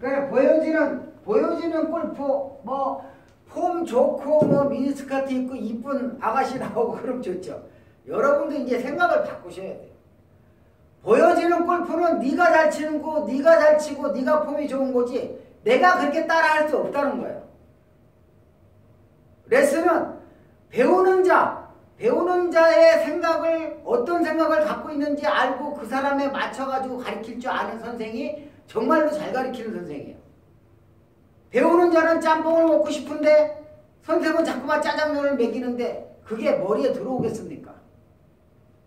그래 보여지는 보여지는 골프 뭐 폼 좋고 뭐 미니스커트 입고 이쁜 아가씨 나오고 그럼 좋죠. 여러분도 이제 생각을 바꾸셔야 돼요. 보여지는 골프는 네가 잘 치는 거, 네가 잘 치고 네가 폼이 좋은 거지 내가 그렇게 따라할 수 없다는 거예요. 레슨은 배우는 자, 배우는 자의 생각을 어떤 생각을 갖고 있는지 알고 그 사람에 맞춰가지고 가르칠 줄 아는 선생이 정말로 잘 가르치는 선생이에요. 배우는 자는 짬뽕을 먹고 싶은데 선생은 자꾸만 짜장면을 먹이는데 그게 머리에 들어오겠습니까?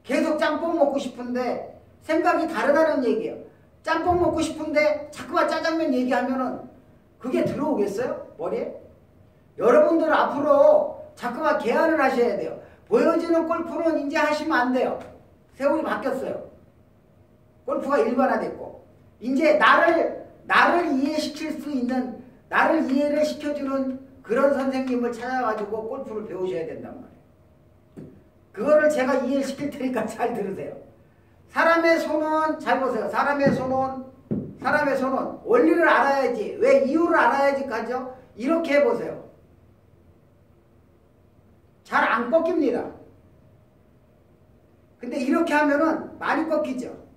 계속 짬뽕 먹고 싶은데 생각이 다르다는 얘기예요. 짬뽕 먹고 싶은데 자꾸만 짜장면 얘기하면은 그게 들어오겠어요? 머리에? 여러분들 앞으로 자꾸만 개안을 하셔야 돼요. 보여지는 골프는 이제 하시면 안 돼요. 세월이 바뀌었어요. 골프가 일반화됐고 이제 나를 나를 이해시킬 수 있는 나를 이해를 시켜주는 그런 선생님을 찾아가지고 골프를 배우셔야 된단 말이에요. 그거를 제가 이해시킬 테니까 잘 들으세요. 사람의 손은 잘 보세요. 사람의 손은 사람의 손은 원리를 알아야지 왜 이유를 알아야지 가죠. 이렇게 해보세요. 잘 안 꺾입니다. 근데 이렇게 하면은 많이 꺾이죠.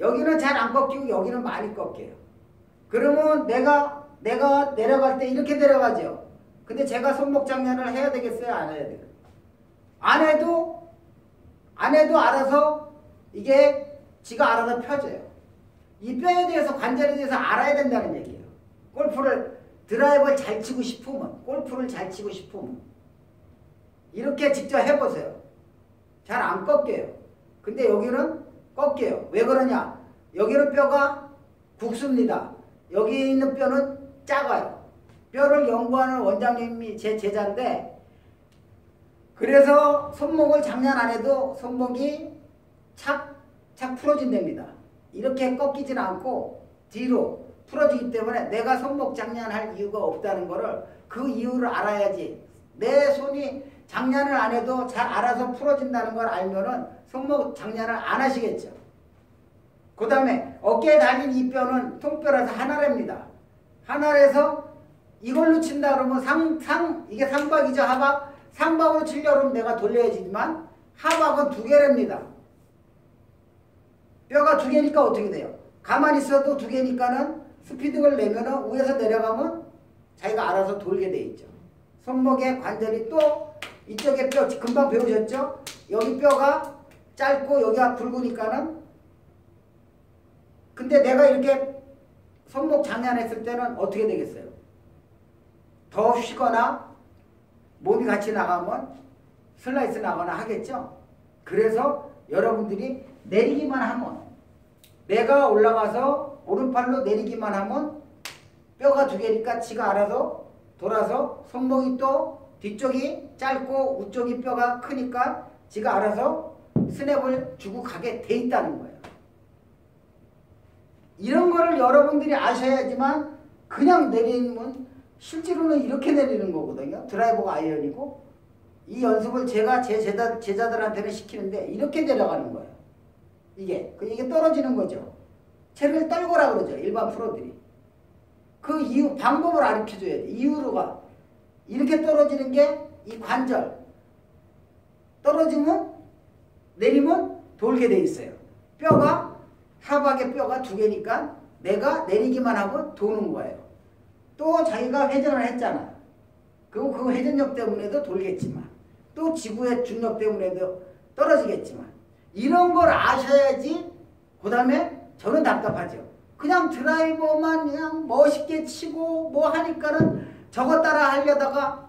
여기는 잘 안 꺾이고 여기는 많이 꺾여요. 그러면 내가 내가 내려갈 때 이렇게 내려가죠. 근데 제가 손목 장난을 해야 되겠어요? 안 해야 돼요? 안 해도 안 해도 알아서 이게 지가 알아서 펴져요. 이 뼈에 대해서 관절에 대해서 알아야 된다는 얘기예요. 골프를 드라이버를 잘 치고 싶으면 골프를 잘 치고 싶으면 이렇게 직접 해보세요. 잘 안 꺾여요. 근데 여기는 꺾여요. 왜 그러냐? 여기는 뼈가 국수입니다. 여기 있는 뼈는 작아요. 뼈를 연구하는 원장님이 제 제자인데 그래서 손목을 장난 안 해도 손목이 착, 착 풀어진답니다. 이렇게 꺾이진 않고 뒤로 풀어지기 때문에 내가 손목 장난할 이유가 없다는 거를 그 이유를 알아야지 내 손이 장난을 안 해도 잘 알아서 풀어진다는 걸 알면은 손목 장난을 안 하시겠죠. 그 다음에 어깨에 달린 이 뼈는 통뼈라서 하나랍니다. 하나라서 이걸로 친다 그러면 상, 상, 이게 상박이죠, 하박? 상박으로 치려고 그러면 내가 돌려야지만 하박은 두 개랍니다. 뼈가 두 개니까 어떻게 돼요? 가만히 있어도 두 개니까는 스피드를 내면은 위에서 내려가면 자기가 알아서 돌게 돼 있죠. 손목의 관절이 또 이쪽에 뼈 금방 배우셨죠? 여기 뼈가 짧고 여기가 굵으니까는 근데 내가 이렇게 손목 장난했을 때는 어떻게 되겠어요? 더 쉬거나 몸이 같이 나가면 슬라이스 나거나 하겠죠? 그래서 여러분들이 내리기만 하면 내가 올라가서 오른팔로 내리기만 하면 뼈가 두 개니까 지가 알아서 돌아서 손목이 또 뒤쪽이 짧고 우쪽이 뼈가 크니까 지가 알아서 스냅을 주고 가게 돼 있다는 거예요. 이런 거를 여러분들이 아셔야지만 그냥 내리면 실제로는 이렇게 내리는 거거든요. 드라이버가 아이언이고 이 연습을 제가 제 제자, 제자들한테는 시키는데 이렇게 내려가는 거예요. 이게 그 이게 떨어지는 거죠. 채를 떨고라 그러죠. 일반 프로들이. 그 이유 방법을 가르쳐 줘야 돼. 이유로가 이렇게 떨어지는 게 이 관절 떨어지면 내리면 돌게 돼 있어요. 뼈가 하박의 뼈가 두 개니까 내가 내리기만 하고 도는 거예요. 또 자기가 회전을 했잖아. 그리고 그 회전력 때문에도 돌겠지만 또 지구의 중력 때문에도 떨어지겠지만 이런 걸 아셔야지 그 다음에 저는 답답하죠. 그냥 드라이버만 그냥 멋있게 치고 뭐 하니까는 저거 따라 하려다가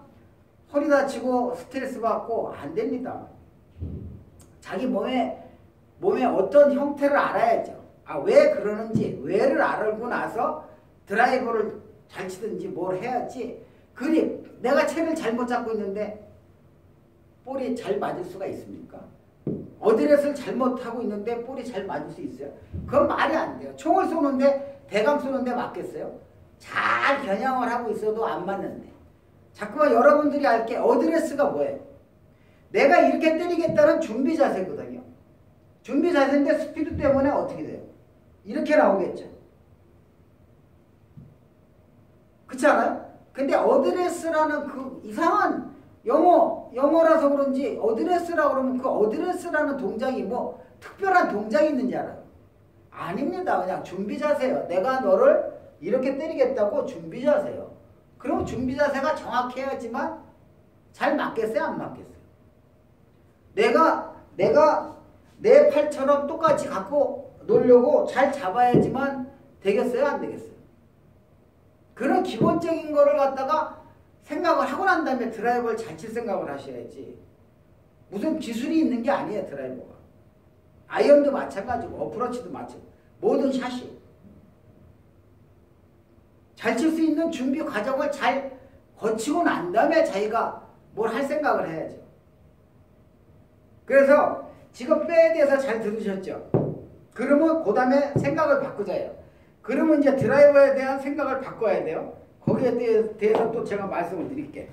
허리 다치고 스트레스 받고 안 됩니다. 자기 몸에 몸의 어떤 형태를 알아야죠. 아, 왜 그러는지, 왜를 알고 나서 드라이버를 잘 치든지 뭘 해야지. 그립, 내가 채를 잘못 잡고 있는데 볼이 잘 맞을 수가 있습니까? 어드렛을 잘못하고 있는데 볼이 잘 맞을 수 있어요? 그건 말이 안 돼요. 총을 쏘는데 대강 쏘는데 맞겠어요? 잘 겨냥을 하고 있어도 안 맞는데. 자꾸만 여러분들이 알게 어드레스가 뭐예요? 내가 이렇게 때리겠다는 준비 자세거든요. 준비 자세인데 스피드 때문에 어떻게 돼요? 이렇게 나오겠죠. 그렇지 않아요? 근데 어드레스라는 그 이상한 영어, 영어라서 그런지 어드레스라고 그러면 그 어드레스라는 동작이 뭐 특별한 동작이 있는지 알아요? 아닙니다. 그냥 준비 자세요. 내가 너를 이렇게 때리겠다고 준비 자세요. 그럼 준비 자세가 정확해야지만 잘 맞겠어요? 안 맞겠어요? 내가, 내가 내 팔처럼 똑같이 갖고 놀려고 잘 잡아야지만 되겠어요? 안 되겠어요? 그런 기본적인 거를 갖다가 생각을 하고 난 다음에 드라이버를 잘 칠 생각을 하셔야지. 무슨 기술이 있는 게 아니에요, 드라이버가. 아이언도 마찬가지고, 어프로치도 마찬가지고, 모든 샷이. 잘 칠 수 있는 준비 과정을 잘 거치고 난 다음에 자기가 뭘 할 생각을 해야죠. 그래서 지금 빼에 대해서 잘 들으셨죠? 그러면 그 다음에 생각을 바꾸자요. 그러면 이제 드라이버에 대한 생각을 바꿔야 돼요. 거기에 대해서 또 제가 말씀을 드릴게요.